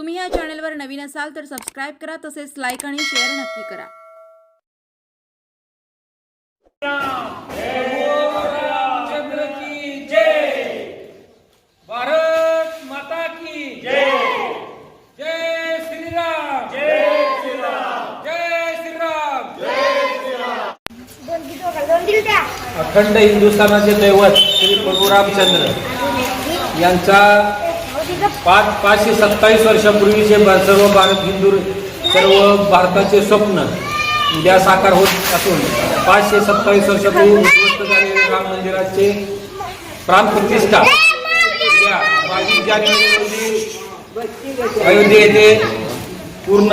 तुम्ही या चॅनलवर नवीन असाल तर सबस्क्राईब करा तसेच लाईक आणि शेअर नक्की करा. चंद्र की जय भारत माता की जय। जय श्रीराम। जय श्रीराम। जय श्रीराम। अखंड हिंदुस्थानाचे दैवत श्री प्रभू रामचंद्र यांचा पाच पाचशे सत्तावीस वर्षापूर्वीचे सर्व भारत हिंदू सर्व भारताचे स्वप्न उद्या साकार होत असून पाचशे सत्तावीस वर्षापूर्वी उद्ध्वस्त झालेल्या राम मंदिराचे प्राणप्रतिष्ठा उद्या बावीस जानेवारी रोजी अयोध्ये येथे पूर्ण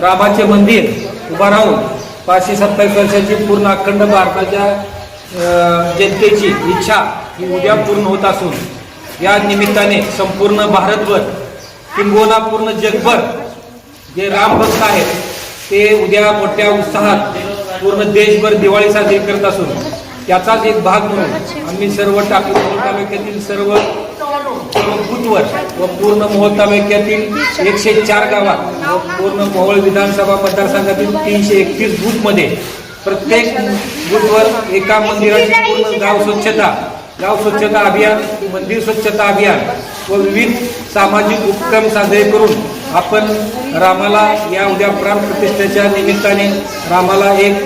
रामाचे मंदिर उभा राहून पाचशे सत्तावीस वर्षाची पूर्ण अखंड भारताच्या जनतेची इच्छा ही उद्या पूर्ण होत असून या निमित्ताने संपूर्ण भारतभर किंबोला पूर्ण जगभर जे रामभक्त आहेत ते उद्या मोठ्या उत्साहात पूर्ण देशभर दिवाळी साजरी करत असून त्याचाच एक भाग म्हणून आम्ही सर्व टाकी तालुक्यातील सर्व सर्व बूथवर व पूर्ण मोहोळ तालुक्यातील एकशे चार गावात व पूर्ण मोहोळ विधानसभा मतदारसंघातील तीनशे एकतीस बूथमध्ये प्रत्येक बूथवर एका मंदिराची पूर्ण गाव स्वच्छता गाव स्वच्छता अभियान मंदिर स्वच्छता अभियान व विविध सामाजिक उपक्रम साजरे करून आपण रामाला या उद्या प्राण प्रतिष्ठेच्या निमित्ताने रामाला एक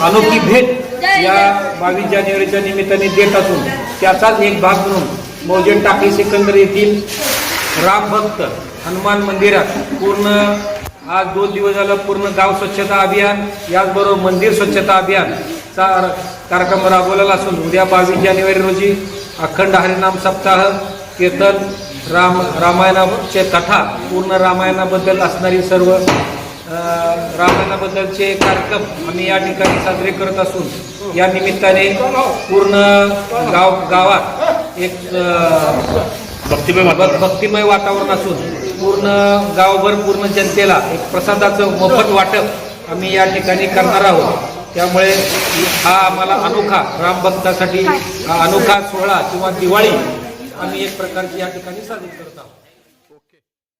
अनोखी भेट या बावीस जानेवारीच्या निमित्ताने देत असून त्याचाच एक भाग म्हणून मौजन टाकी सिकंदर येथील रामभक्त हनुमान मंदिरात पूर्ण आज दोन दिवस झालं पूर्ण गाव स्वच्छता अभियान याचबरोबर मंदिर स्वच्छता अभियान चा कार्यक्रम राबवलेला असून उद्या बावीस जानेवारी रोजी अखंड हरिनाम सप्ताह कीर्तन राम रामायणाचे कथा पूर्ण रामायणाबद्दल असणारी सर्व रामायणाबद्दलचे कार्यक्रम आम्ही या ठिकाणी साजरे करत असून या निमित्ताने पूर्ण गाव गावात एक अ, भक्- भक्तिमय वातावरण असून पूर्ण गावभर पूर्ण जनतेला एक प्रसादाचं मोफत वाटप आम्ही या ठिकाणी करणार आहोत. त्यामुळे हा आम्हाला अनोखा रामभक्तासाठी हा अनोखा सोहळा किंवा दिवाळी आम्ही एक प्रकारची या ठिकाणी साजरी करत आहोत.